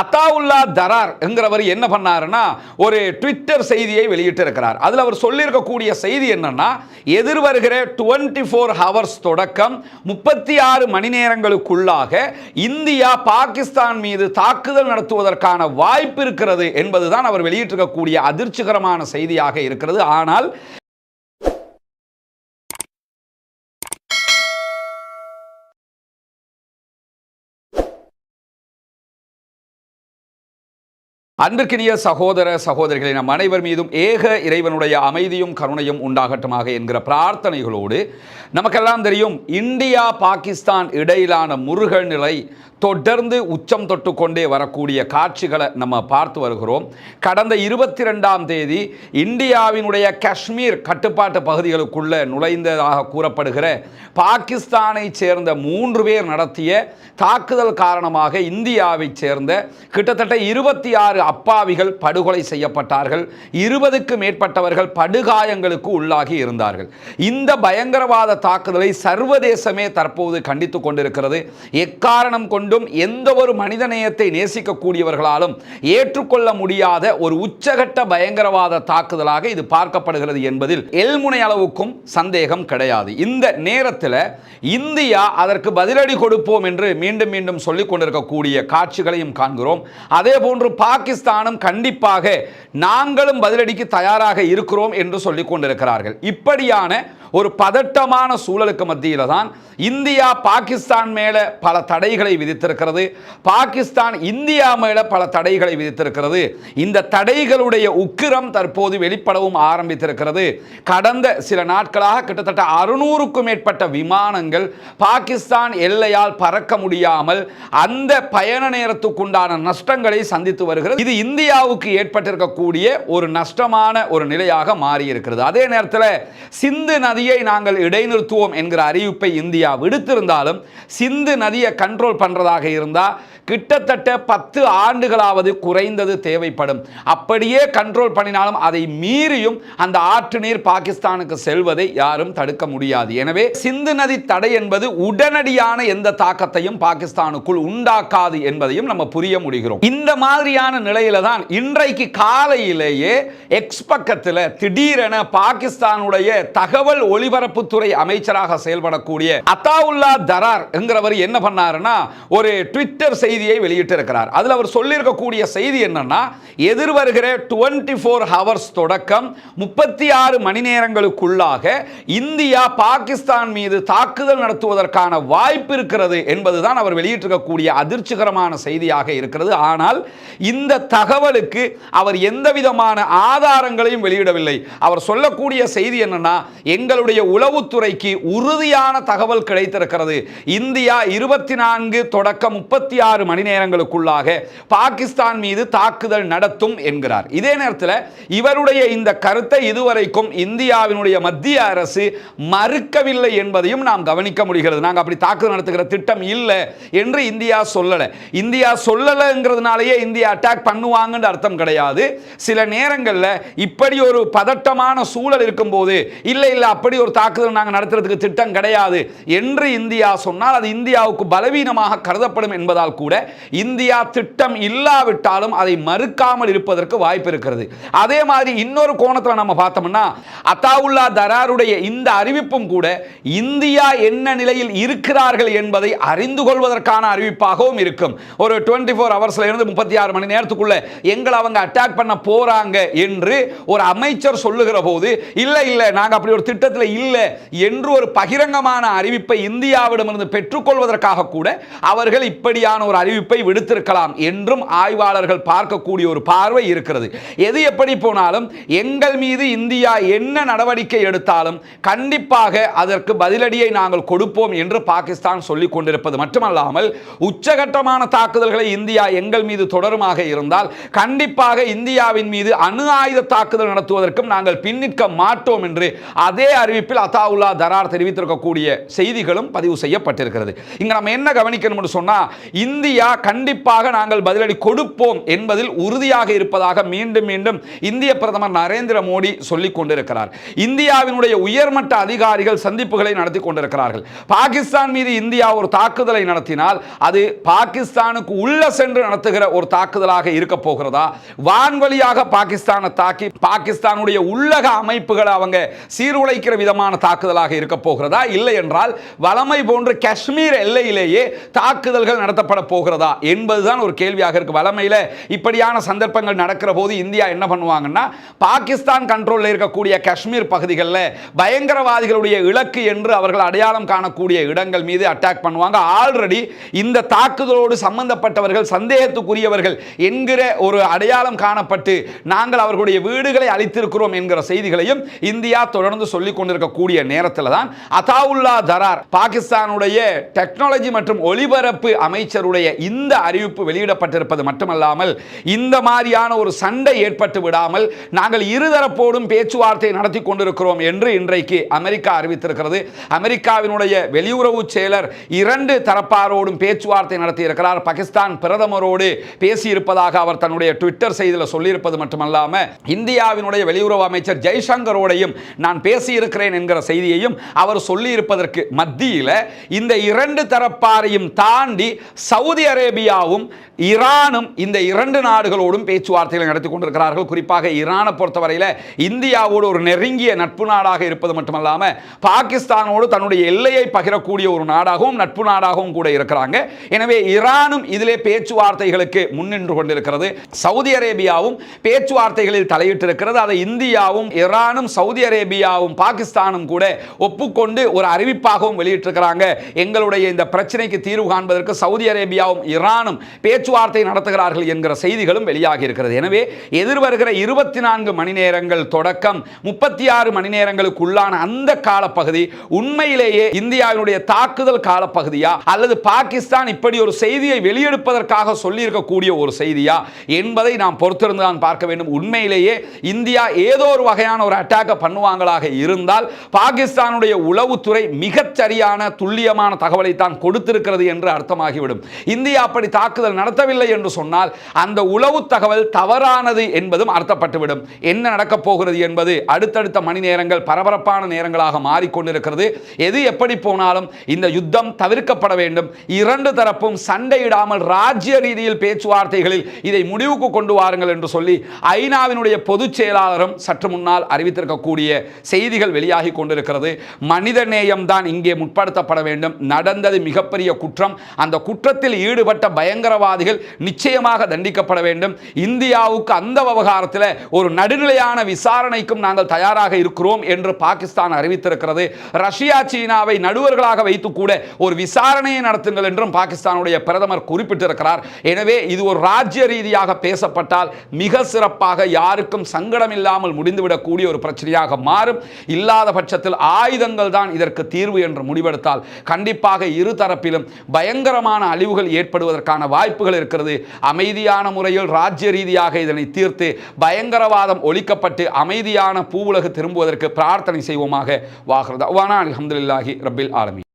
அத்தாவுல்லா தரார் என்கிறவர் என்ன பண்ணாருன்னா ஒரு ட்விட்டர் செய்தியை வெளியிட்டிருக்கிறார். அதில் அவர் சொல்லியிருக்கக்கூடிய செய்தி என்னன்னா எதிர்வருகிற டுவெண்ட்டி ஃபோர் ஹவர்ஸ் தொடக்கம் முப்பத்தி ஆறு மணி நேரங்களுக்குள்ளாக இந்தியா பாகிஸ்தான் மீது தாக்குதல் நடத்துவதற்கான வாய்ப்பு இருக்கிறது என்பதுதான் அவர் வெளியிட்டிருக்கக்கூடிய அதிர்ச்சிகரமான செய்தியாக இருக்கிறது. ஆனால் அன்பிற்கினிய சகோதர சகோதரிகளை நம் அனைவர் மீதும் ஏக இறைவனுடைய அமைதியும் கருணையும் உண்டாகட்டுமாக என்கிற பிரார்த்தனைகளோடு நமக்கெல்லாம் தெரியும் இந்தியா பாகிஸ்தான் இடையிலான முருகல் நிலை தொடர்ந்து உச்சம் தொட்டு கொண்டே வரக்கூடிய காட்சிகளை நம்ம பார்த்து வருகிறோம். கடந்த இருபத்தி ரெண்டாம் தேதி இந்தியாவினுடைய காஷ்மீர் கட்டுப்பாட்டு பகுதிகளுக்குள்ள நுழைந்ததாக கூறப்படுகிற பாகிஸ்தானை சேர்ந்த மூன்று பேர் நடத்திய தாக்குதல் காரணமாக இந்தியாவைச் சேர்ந்த கிட்டத்தட்ட இருபத்தி ஆறு அப்பாவிகள் படுகொலை செய்யப்பட்டார்கள். இருபதுக்கு மேற்பட்டவர்கள் படுகாயங்களுக்கு உள்ளாகி இருந்தார்கள். இந்த பயங்கரவாத தாக்குதலை சர்வதேசமே தற்போது கண்டித்துக் கொண்டிருக்கிறது. எக்காரணம் கொண்டும் எந்த ஒரு மனிதநேயத்தை நேசிக்கக்கூடியவர்களாலும் ஏற்றுக்கொள்ள முடியாத ஒரு உச்சகட்ட பயங்கரவாத தாக்குதலாக இது பார்க்கப்படுகிறது என்பதில் எல்முனை அளவுக்கும் சந்தேகம் கிடையாது. இந்த நேரத்தில் இந்தியா அதற்கு பதிலடி கொடுப்போம் என்று மீண்டும் மீண்டும் சொல்லிக் கொண்டிருக்கக்கூடிய காட்சிகளையும் காண்கிறோம். அதே போன்று பாகிஸ்தான் பாகிஸ்தானும் கண்டிப்பாக நாங்களும் பதிலடிக்கு தயாராக இருக்கிறோம் என்று சொல்லிக் கொண்டிருக்கிறார்கள். இப்படியான ஒரு பதட்டமான சூழலுக்கு மத்தியில் தான் இந்தியா பாகிஸ்தான் மேல பல தடைகளை விதித்திருக்கிறது. பாகிஸ்தான் இந்தியா மேல பல தடைகளை விதித்திருக்கிறது. இந்த தடைகளுடைய உக்கிரம் தற்போது வெளிப்படவும் ஆரம்பித்திருக்கிறது. கடந்த சில நாட்களாக கிட்டத்தட்ட அறுநூறுக்கும் மேற்பட்ட விமானங்கள் பாகிஸ்தான் எல்லையால் பறக்க முடியாமல் அந்த பயண நேரத்துக்குண்டான நஷ்டங்களை சந்தித்து வருகிறது. இது இந்தியாவுக்கு ஏற்பட்டிருக்கக்கூடிய ஒரு நஷ்டமான ஒரு நிலையாக மாறியிருக்கிறது. அதே நேரத்தில் சிந்து நதியை நாங்கள் இடைநிறுத்துவோம் என்கிற அறிவிப்பை இந்தியா விடுத்திருந்தாலும் சிந்து நதியை கண்ட்ரோல் பண்றதாக இருந்தால் கிட்டத்தட்ட பத்து ஆண்டுகளாவது குறைந்தது தேவைப்படும். அப்படியே கண்ட்ரோல் பண்ணினாலும் அதை மீறியும் அந்த ஆற்று நீர் பாகிஸ்தானுக்கு செல்வதை யாரும் தடுக்க முடியாது. எனவே சிந்து நதி தடை என்பது உடனடியான எந்த தாக்கத்தையும் பாகிஸ்தானுக்குள் உண்டாக்காது என்பதையும் நம்ம புரிய முடிகிறோம். இந்த மாதிரியான நிலையில தான் இன்றைக்கு காலையிலேயே எக்ஸ் பக்கத்தில் திடீரென பாகிஸ்தானுடைய தகவல் ஒலிபரப்புத்துறை அமைச்சராக செயல்படக்கூடிய அத்தாவுல்லா தரார் என்கிறவர் என்ன பண்ணாருன்னா ஒரு ட்விட்டர் செய்தியை வெளியிட்டிருக்கிறார். அதில் அவர் சொல்லியிருக்கக்கூடிய செய்தி என்னன்னா எதிர்வருகிற டுவெண்ட்டி ஃபோர் ஹவர்ஸ் தொடக்கம் முப்பத்தி ஆறு மணி நேரங்களுக்குள்ளாக இந்தியா பாகிஸ்தான் மீது தாக்குதல் நடத்துவதற்கான வாய்ப்பு இருக்கிறது என்பதுதான் அவர் வெளியிட்டிருக்கக்கூடிய அதிர்ச்சிகரமான செய்தியாக இருக்கிறது. ஆனால் இந்த தகவலுக்கு அவர் எந்த விதமான ஆதாரங்களையும் வெளியிடவில்லை. அவர் சொல்லக்கூடிய செய்தி என்னன்னா எங்களுடைய உளவுத்துறைக்கு உறுதியான தகவல் கிடைத்திருக்கிறது. இந்தியா இருபத்தி நான்கு தொடக்க முப்பத்தி ஆறு மணி நேரங்களுக்குள்ளாக பாகிஸ்தான் மீது தாக்குதல் நடத்தும் என்கிறார். இதே நேரத்தில் இவருடைய இந்த கருத்தை இதுவரைக்கும் இந்தியாவினுடைய மத்திய அரசு மறுக்கவில்லை என்பதையும் நாம் கவனிக்க முடிகிறது. நாங்கள் அப்படி தாக்குதல் நடத்துகிற திட்டம் இல்லை என்று இந்தியா சொல்லலை. இந்தியா சொல்லலைங்கிறதுனாலேயே இந்தியா அட்டாக் பண்ணுவாங்கன்ற அர்த்தம் கிடையாது. சில நேரங்களில் இப்படி ஒரு பதட்டமான சூழல் இருக்கும்போது இல்லை இல்லை அப்படி ஒரு தாக்குதல் நாங்கள் நடத்துறதுக்கு திட்டம் கிடையாது என்று இந்தியா சொன்னால் அது இந்தியாவுக்கு பலவீனமாக கருதப்படும் என்பதால் கூட இந்தியா திட்டம் இல்லாவிட்டாலும் அதை மறுக்காமல் இருப்பதற்கு வாய்ப்பு இருக்கிறது. அதே மாதிரி இன்னொரு கோணத்தில் நம்ம பார்த்தோம்னா அத்தாவுல்லா தராருடைய இந்த அறிவிப்பும் கூட இந்தியா என்ன நிலையில் இருக்கிறார்கள் என்பதை அறிந்து கொள்வதற்கான அறிவிப்பாகவும் இருக்கும். ஒரு டுவெண்ட்டி ஃபோர் ஹவர்ஸ்ல இருந்து முப்பத்தி ஆறு மணி நேரத்துக்குள்ள எங்களை அவங்க அட்டாக் பண்ண போறாங்க என்று ஒரு அமைச்சர் சொல்லுகிற போது இல்லை இல்லை நாங்கள் அப்படி ஒரு திட்டத்தை திட்டத்தில் இல்லை என்று ஒரு பகிரங்கமான அறிவிப்பை இந்தியாவிடமிருந்து பெற்றுக்கொள்வதற்காக கூட அவர்கள் இப்படியான ஒரு அறிவிப்பை விடுத்திருக்கலாம் என்றும் ஆய்வாளர்கள் பார்க்கக்கூடிய ஒரு பார்வை இருக்கிறது. எது எப்படி போனாலும் எங்கள் மீது இந்தியா என்ன நடவடிக்கை எடுத்தாலும் கண்டிப்பாக அதற்கு பதிலடியை நாங்கள் கொடுப்போம் என்று பாகிஸ்தான் சொல்லிக் கொண்டிருப்பது மட்டுமல்லாமல் உச்சகட்டமான தாக்குதல்களை இந்தியா எங்கள் மீது தொடருமாக இருந்தால் கண்டிப்பாக இந்தியாவின் மீது அணு ஆயுத தாக்குதல் நடத்துவதற்கும் நாங்கள் பின்னிற்க மாட்டோம் என்று அதே அறிவிப்பில் அத்தாவுல்லா தரார் தெரிவித்திருக்கக்கூடிய செய்திகளும் பதிவு செய்யப்பட்டிருக்கிறது. இங்கே நம்ம என்ன கவனிக்கணும்னு சொன்னால் இந்தியா கண்டிப்பாக நாங்கள் பதிலடி கொடுப்போம் என்பதில் உறுதியாக இருப்பதாக மீண்டும் மீண்டும் இந்திய பிரதமர் நரேந்திர மோடி சொல்லிக் கொண்டிருக்கிறார். இந்தியாவினுடைய உயர்மட்ட அதிகாரிகள் சந்திப்புகளை நடத்தி கொண்டிருக்கிறார்கள். பாகிஸ்தான் மீது இந்தியா ஒரு தாக்குதலை நடத்தினால் அது பாகிஸ்தானுக்கு உள்ள சென்று நடத்துகிற ஒரு தாக்குதலாக இருக்க போகிறதா? வான்வழியாக பாகிஸ்தானை தாக்கி பாகிஸ்தானுடைய உள்ளக அமைப்புகளை அவங்க சீர்குலைக்கிற விதமான தாக்குதலாக இருக்க போகிறதா? இல்லை என்றால் வளமை போன்று காஷ்மீர் எல்லையிலேயே தாக்குதல்கள் நடத்தப்பட போகிறதா? என்பதுதான் ஒரு கேள்வியாக இருக்கு. வளமையில் இப்படியான சந்தர்ப்பங்கள் நடக்கிற போது இந்தியா என்ன பண்ணுவாங்கன்னா பாகிஸ்தான் கண்ட்ரோலில் இருக்கக்கூடிய காஷ்மீர் பகுதிகளில் பயங்கரவாதிகளுடைய இலக்கு என்று அவர்கள் அடையாளம் காணக்கூடிய இடங்கள் மீது அட்டாக் பண்ணுவாங்க. ஆல்ரெடி இந்த தாக்குதலோடு சம்பந்தப்பட்டவர்கள் சந்தேகத்துக்குரியவர்கள் என்கிற ஒரு அடையாளம் காணப்பட்டு நாங்கள் அவர்களுடைய வீடுகளை அளித்திருக்கிறோம் என்கிற செய்திகளையும் இந்தியா தொடர்ந்து சொல்லிக் கொண்டிருக்கக்கூடிய நேரத்தில் தான் அதாவுல்லா தரார் பாகிஸ்தானுடைய டெக்னாலஜி மற்றும் ஒலிபரப்பு அமைச்சருடைய இந்த அறிவிப்பு வெளியிடப்பட்டிருப்பது மட்டுமல்லாமல் இந்த மாதிரியான ஒரு சண்டை ஏற்பட்டு விடாமல் நாங்கள் இருதரப்போடும் பேச்சுவார்த்தை நடத்தி கொண்டிருக்கிறோம் என்று இன்றைக்கு அமெரிக்கா அறிவித்திருக்கிறது. அமெரிக்காவினுடைய வெளியுறவு செயலர் இரண்டு தரப்பாரோடும் பேச்சுவார்த்தை நடத்தி இருக்கிறார் பாகிஸ்தான் பிரதமரோடு பேசியிருப்பதாக அவர் தன்னுடைய ட்விட்டர் செய்தியில் சொல்லியிருப்பது மட்டுமல்லாம இந்தியாவினுடைய வெளியுறவு அமைச்சர் ஜெய்சங்கரோடையும் நான் பேசியிருக்கிறேன் என்கிற செய்தியையும் அவர் சொல்லியிருப்பதற்கு மத்தியில் இந்த இரண்டு தரப்பாரையும் தாண்டி சவுதி அரேபியாவும் ஈரானும் இந்த இரண்டு நாடுகளோடும் பேச்சுவார்த்தைகளை நடத்தி கொண்டிருக்கிறார்கள். குறிப்பாக ஈரானை பொறுத்தவரையில் இந்தியாவோடு ஒரு நெருங்கிய நட்பு நாடாக இருப்பது மட்டுமல்லாமல் பாகிஸ்தானோடு தன்னுடைய எல்லையை பகிரக்கூடிய ஒரு நாடாகவும் நட்பு நாடாகவும் கூட இருக்கிறாங்க. எனவே ஈரானும் இதிலே பேச்சுவார்த்தைகளுக்கு முன்னின்று கொண்டிருக்கிறது. சவுதி அரேபியாவும் பேச்சுவார்த்தைகளில் தலையிட்டிருக்கிறது. அதை இந்தியாவும் ஈரானும் சவுதி அரேபியாவும் பாகிஸ்தான் பாகிஸ்தானும் கூட ஒப்புக்கொண்டு ஒரு அறிவிப்பாகவும் வெளியிட்டிருக்கிறாங்க. எங்களுடைய இந்த பிரச்சனைக்கு தீர்வு காண்பதற்கு சவுதி அரேபியாவும் ஈரானும் பேச்சுவார்த்தை நடத்துகிறார்கள் என்கிற செய்திகளும் வெளியாகி இருக்கிறது. எனவே எதிர்வருகிற இருபத்தி நான்கு மணி நேரங்கள் தொடக்கம் முப்பத்தி ஆறு மணி நேரங்களுக்குள்ளான அந்த காலப்பகுதி உண்மையிலேயே இந்தியாவினுடைய தாக்குதல் காலப்பகுதியா? அல்லது பாகிஸ்தான் இப்படி ஒரு செய்தியை வெளியெடுப்பதற்காக சொல்லியிருக்கக்கூடிய ஒரு செய்தியா? என்பதை நாம் பொறுத்திருந்து தான் பார்க்க வேண்டும். உண்மையிலேயே இந்தியா ஏதோ ஒரு வகையான ஒரு அட்டாக்கை பண்ணுவாங்களாக இருந்தால் பாகிஸ்தானுடைய உளவுத்துறை மிகச் சரியான துல்லியமான தகவலை தான் கொடுத்திருக்கிறது என்று அர்த்தமாகிவிடும். இந்தியா அப்படி தாக்குதல் நடத்தவில்லை என்று சொன்னால் அந்த உளவு தகவல் தவறானது என்பதும் அர்த்தப்பட்டுவிடும். என்ன நடக்கப் போகிறது என்பது அடுத்தடுத்த மணி நேரங்கள் பரபரப்பான நேரங்களாக மாறிக்கொண்டிருக்கிறது. எது எப்படி போனாலும் இந்த யுத்தம் தவிர்க்கப்பட வேண்டும். இரண்டு தரப்பும் சண்டையிடாமல் ராஜ்ய ரீதியில் பேச்சுவார்த்தைகளில் இதை முடிவுக்கு கொண்டு வாருங்கள் என்று சொல்லி ஐநாவினுடைய பொதுச் செயலாளரும் சற்று முன்னால் அறிவித்திருக்கக்கூடிய செய்திகள் வெளியாகி கொண்டிருக்கிறது மனித நேயம்தான் இங்கே முற்படுத்தப்பட வேண்டும். நடந்தது மிகப்பெரிய குற்றம். அந்த குற்றத்தில் ஈடுபட்ட பயங்கரவாதிகள் நிச்சயமாக தண்டிக்கப்பட வேண்டும். இந்தியாவுக்கு அந்த விவகாரத்தில் ஒரு நடுநிலையான விசாரணைக்கும் நாங்கள் தயாராக இருக்கிறோம் என்று பாகிஸ்தான் அறிவித்திருக்கிறது. ரஷ்யா சீனாவை நடுவர்களாக வைத்து கூட ஒரு விசாரணையை நடத்துங்கள் என்றும் பாகிஸ்தானுடைய பிரதமர் குறிப்பிட்டிருக்கிறார். எனவே இது ஒரு ராஜ்ய ரீதியாக பேசப்பட்டால் மிக சிறப்பாக யாருக்கும் சங்கடம் இல்லாமல் முடிந்துவிடக்கூடிய ஒரு பிரச்சனையாக மாறும். இல்லாத பட்சத்தில் ஆயுதங்கள் தான் இதற்கு தீர்வு என்று முடிவெடுத்தால் கண்டிப்பாக இரு தரப்பிலும் பயங்கரமான அழிவுகள் ஏற்படுவதற்கான வாய்ப்புகள் இருக்கிறது. அமைதியான முறையில் ராஜ்ய ரீதியாக இதனை தீர்த்து பயங்கரவாதம் ஒழிக்கப்பட்டு அமைதியான பூவுலகு திரும்புவதற்கு பிரார்த்தனை செய்வோமாக. வாகிறது அவானா அலமதுல்லாஹி ரபில் ஆலமி